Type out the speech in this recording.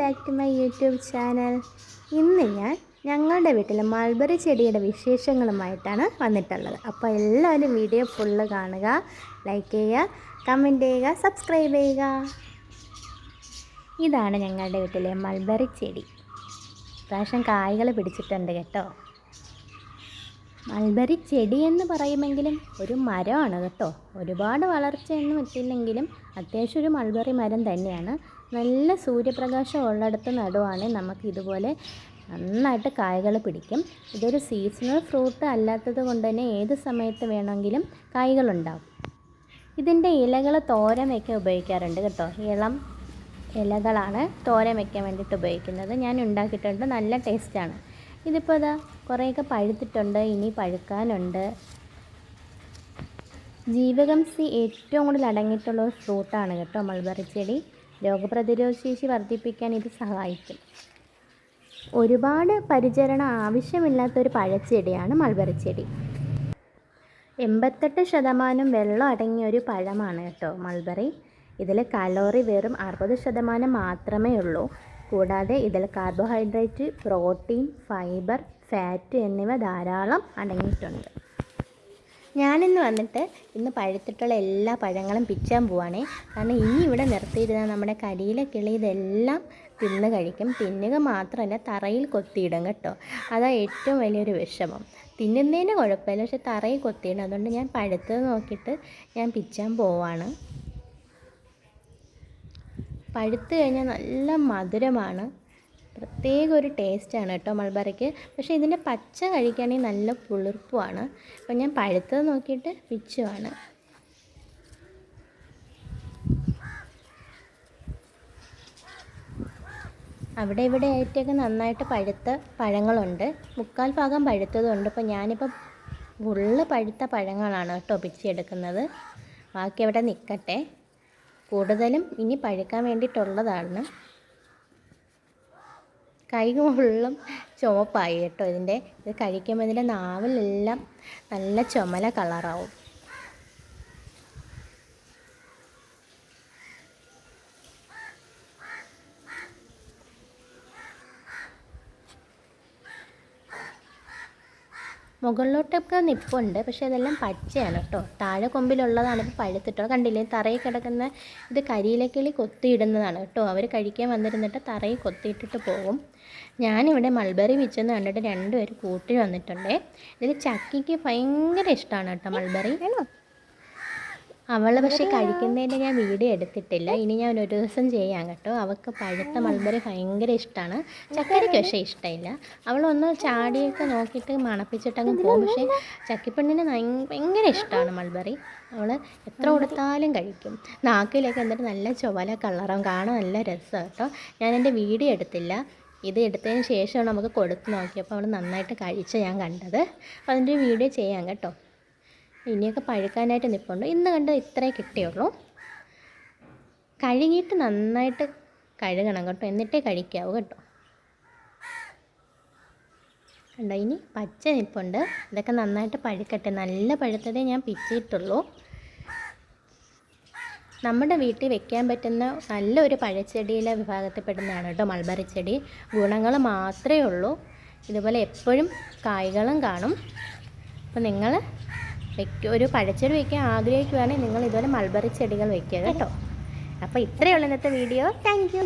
Back to my YouTube channel ഇന്ന് ഞാൻ ഞങ്ങളുടെ വീട്ടിൽ മൾബറി ചെടിയുടെ വിശേഷങ്ങളുമായിട്ടാണ് വന്നിട്ടുള്ളത്. അപ്പോൾ എല്ലാവരും വീഡിയോ ഫുള്ള് കാണുക ലൈക്ക് ചെയ്യുക കമന്റ് ചെയ്യുക സബ്സ്ക്രൈബ് ചെയ്യുക. ഇതാണ് ഞങ്ങളുടെ വീട്ടിലെ മൾബറി ചെടി. പ്രാവശ്യം കായ്കൾ പിടിച്ചിട്ടുണ്ട് കേട്ടോ. മൾബറി ചെടി എന്ന് പറയുമെങ്കിലും ഒരു മരമാണ് കേട്ടോ. ഒരുപാട് വളർച്ചയൊന്നും എത്തിയില്ലെങ്കിലും അത്യാവശ്യം ഒരു മൾബറി മരം തന്നെയാണ്. നല്ല സൂര്യപ്രകാശം ഉള്ളിടത്ത് നടുവാണെങ്കിൽ നമുക്ക് ഇതുപോലെ നന്നായിട്ട് കായ്കൾ പിടിക്കും. ഇതൊരു സീസണൽ ഫ്രൂട്ട് അല്ലാത്തത് കൊണ്ട് തന്നെ ഏത് സമയത്ത് വേണമെങ്കിലും കായ്കളുണ്ടാവും. ഇതിന്റെ ഇലകൾ തോരൻ വയ്ക്കാൻ ഉപയോഗിക്കാറുണ്ട് കേട്ടോ. ഇളം ഇലകളാണ് തോരൻ വയ്ക്കാൻ വേണ്ടിയിട്ട് ഉപയോഗിക്കുന്നത്. ഞാൻ ഉണ്ടാക്കിയിട്ടുണ്ട്. നല്ല ടേസ്റ്റാണ് ഇതിപ്പോൾ ഇതാ കുറേയൊക്കെ പഴുത്തിട്ടുണ്ട് ഇനി പഴുക്കാനുണ്ട്. ജീവകം സി ഏറ്റവും കൂടുതൽ അടങ്ങിയിട്ടുള്ള ഒരു ഫ്രൂട്ടാണ് കേട്ടോ മൾബറി ചെടി. രോഗപ്രതിരോധ ശേഷി വർദ്ധിപ്പിക്കാൻ ഇത് സഹായിക്കും. ഒരുപാട് പരിചരണം ആവശ്യമില്ലാത്തൊരു പഴച്ചെടിയാണ് മൾബറി ചെടി. എൺപത്തെട്ട് ശതമാനം വെള്ളം അടങ്ങിയ ഒരു പഴമാണ് കേട്ടോ മൾബറി. ഇതിൽ കലോറി വെറും അറുപത് ശതമാനം മാത്രമേ ഉള്ളൂ. കൂടാതെ ഇതിൽ കാർബോഹൈഡ്രേറ്റ് പ്രോട്ടീൻ ഫൈബർ ഫാറ്റ് എന്നിവ ധാരാളം അടങ്ങിയിട്ടുണ്ട്. ഞാനിന്ന് വന്നിട്ട് ഇന്ന് പഴുത്തിട്ടുള്ള എല്ലാ പഴങ്ങളും പിച്ചാൻ പോവാണേ. കാരണം ഇനി ഇവിടെ നിർത്തിയിരുന്ന നമ്മുടെ കരിയിലെ കിളി ഇതെല്ലാം തിന്ന് കഴിക്കും. തിന്നുക മാത്രമല്ല തറയിൽ കൊത്തിയിടും കേട്ടോ. അതാ ഏറ്റവും വലിയൊരു വിഷമം. തിന്നുന്നതിന് കുഴപ്പമില്ല പക്ഷെ തറയിൽ കൊത്തിയിടും അതുകൊണ്ട് ഞാൻ പഴുത്തത് നോക്കിയിട്ട് ഞാൻ പിച്ചാൻ പോവാണ്. പഴുത്ത് കഴിഞ്ഞാൽ നല്ല മധുരമാണ്. പ്രത്യേക ഒരു ടേസ്റ്റാണ് കേട്ടോ മൾബറയ്ക്ക്. പക്ഷേ ഇതിന്റെ പച്ച കഴിക്കുകയാണെങ്കിൽ നല്ല പുളിർപ്പുമാണ്. അപ്പം ഞാൻ പഴുത്തത് നോക്കിയിട്ട് പിച്ചുവാണ്. അവിടെ ഇവിടെ ആയിട്ടൊക്കെ നന്നായിട്ട് പഴുത്ത പഴങ്ങളുണ്ട്. മുക്കാൽ ഭാഗം പഴുത്തതുണ്ട്. അപ്പോൾ ഞാനിപ്പോൾ ഫുള്ള് പഴുത്ത പഴങ്ങളാണ് കേട്ടോ പിച്ചെടുക്കുന്നത് ബാക്കി അവിടെ നിൽക്കട്ടെ. കൂടുതലും ഇനി പഴുക്കാൻ വേണ്ടിയിട്ടുള്ളതാണ്. കൈ മുള്ളും ചുവപ്പായി കേട്ടോ ഇതിന്റെ. ഇത് കഴിക്കുമ്പോൾ ഇതിന്റെ നാവിലെല്ലാം നല്ല ചുമല കളറാവും. മുകളിലോട്ടൊക്കെ നിപ്പുണ്ട്. പക്ഷേ അതെല്ലാം പച്ചയാണ് കേട്ടോ. താഴെ കൊമ്പിലുള്ളതാണ്. ഇപ്പോൾ പഴുത്തിട്ടോ കണ്ടില്ലേ? തറയിൽ കിടക്കുന്ന ഇത് കരിയിലക്കിളി കൊത്തിയിടുന്നതാണ് കേട്ടോ. അവർ കഴിക്കാൻ വന്നിരുന്നിട്ട് തറയിൽ കൊത്തിയിട്ടിട്ട് പോകും. ഞാനിവിടെ മൾബറി വെച്ചെന്ന് കണ്ടിട്ട് രണ്ടുപേർ കൂട്ടി വന്നിട്ടുണ്ട്. ഇതിൽ ചക്കിക്ക് ഭയങ്കര ഇഷ്ടമാണ് കേട്ടോ മൾബറി. അവൾ പക്ഷേ കഴിക്കുന്നതിന്റെ ഞാൻ വീഡിയോ എടുത്തിട്ടില്ല. ഇനി ഞാൻ ഒരു ദിവസം ചെയ്യാം കേട്ടോ. അവൾക്ക് പഴുത്ത മൾബറി ഭയങ്കര ഇഷ്ടമാണ് ചക്കരയ്ക്ക് പക്ഷേ ഇഷ്ടമില്ല. അവൾ ഒന്ന് ചാടിയൊക്കെ നോക്കിയിട്ട് മണപ്പിച്ചിട്ടങ്ങ് പോകും. പക്ഷേ ചക്കിപ്പെണ്ണിന് ഭയങ്കര ഇഷ്ടമാണ് മൾബറി. അവൾ എത്ര കൊടുത്താലും കഴിക്കും. നാക്കിലൊക്കെ എന്നിട്ട് നല്ല ചുവല കളറും കാണാൻ നല്ല രസമാണ് കേട്ടോ. ഞാൻ എന്റെ വീഡിയോ എടുത്തില്ല. ഇത് എടുത്തതിന് ശേഷമാണ് നമുക്ക് കൊടുത്ത് നോക്കിയപ്പോൾ അവൾ നന്നായിട്ട് കഴിച്ച ഞാൻ കണ്ടത്. അപ്പോൾ അതിന്റെ വീഡിയോ ചെയ്യാം കേട്ടോ. ഇനിയൊക്കെ പഴുക്കാനായിട്ട് നിൽപ്പുണ്ട് ഇന്ന് കണ്ട് ഇത്രേ കിട്ടിയുള്ളൂ. കഴുകിയിട്ട് നന്നായിട്ട് കഴുകണം കേട്ടോ. എന്നിട്ടേ കഴിക്കാവൂ കേട്ടോ. കണ്ടോ ഇനി പച്ച നിൽപ്പുണ്ട് ഇതൊക്കെ നന്നായിട്ട് പഴുക്കട്ടെ. നല്ല പഴുത്തതേ ഞാൻ പിച്ചിട്ടുള്ളൂ. നമ്മുടെ വീട്ടിൽ വെക്കാൻ പറ്റുന്ന നല്ലൊരു പഴച്ചെടിയിലെ വിഭാഗത്തിൽപ്പെടുന്നതാണ് കേട്ടോ മൾബറി ചെടി. ഗുണങ്ങൾ മാത്രമേ ഉള്ളൂ. ഇതുപോലെ എപ്പോഴും കായ്കളും കാണും. അപ്പോൾ നിങ്ങൾ വെക്കുക ഒരു പഴച്ചെടി വയ്ക്കാൻ ആഗ്രഹിക്കുകയാണെങ്കിൽ നിങ്ങൾ ഇതുപോലെ മൾബറി ചെടികൾ വെക്കുക കേട്ടോ. അപ്പോൾ ഇത്രയേ ഉള്ളൂ ഇന്നത്തെ വീഡിയോ. താങ്ക്